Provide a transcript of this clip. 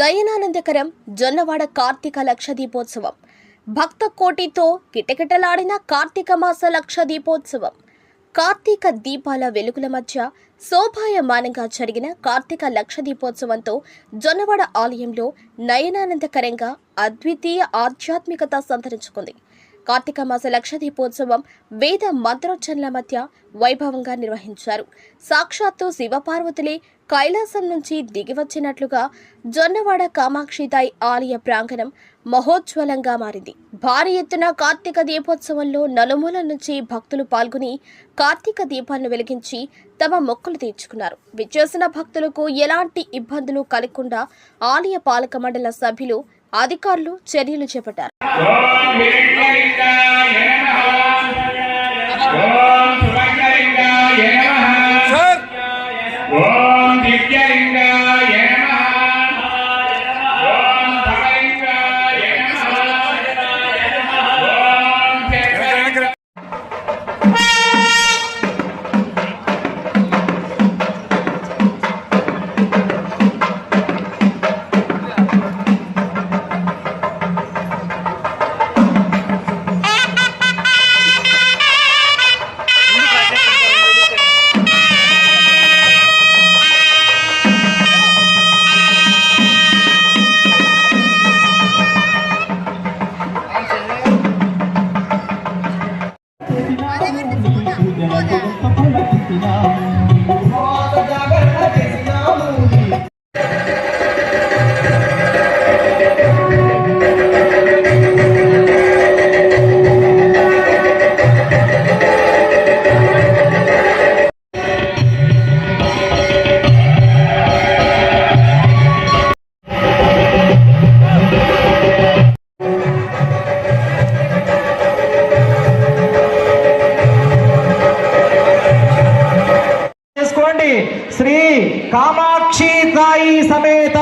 నయనానందకరం జొన్నవాడ కార్తీక లక్ష దీపోత్సవం భక్త కోటితో కిటకిటలాడిన కార్తీక మాస లక్ష దీపోత్సవం కార్తీక దీపాల వెలుగుల మధ్య శోభాయమానంగా జరిగిన కార్తీక లక్ష దీపోత్సవంతో జొన్నవాడ ఆలయంలో నయనానందకరంగా అద్వితీయ ఆధ్యాత్మికత సంతరించుకుంది. కార్తీక మాస లక్ష దీపోత్సవం వేద మంత్రోచ్చరణల మధ్య వైభవంగా నిర్వహించారు. సాక్షాత్తు శివపార్వతులే కైలాసం నుంచి దిగివచ్చినట్లుగా జొన్నవాడ కామాక్షితాయి ఆలయ ప్రాంగణం మహోజ్వలంగా మారింది. భారీ ఎత్తున కార్తీక దీపోత్సవంలో నలుమూల నుంచి భక్తులు పాల్గొని కార్తీక దీపాలను వెలిగించి తమ మొక్కులు తీర్చుకున్నారు. విచ్చేసిన భక్తులకు ఎలాంటి ఇబ్బందులు కలగకుండా ఆలయ పాలక మండల సభ్యులు అధికారులు చర్యలు చేపట్టారు. ఓం దివ్యలింగాయ श्री कामाक्षी ताई समेत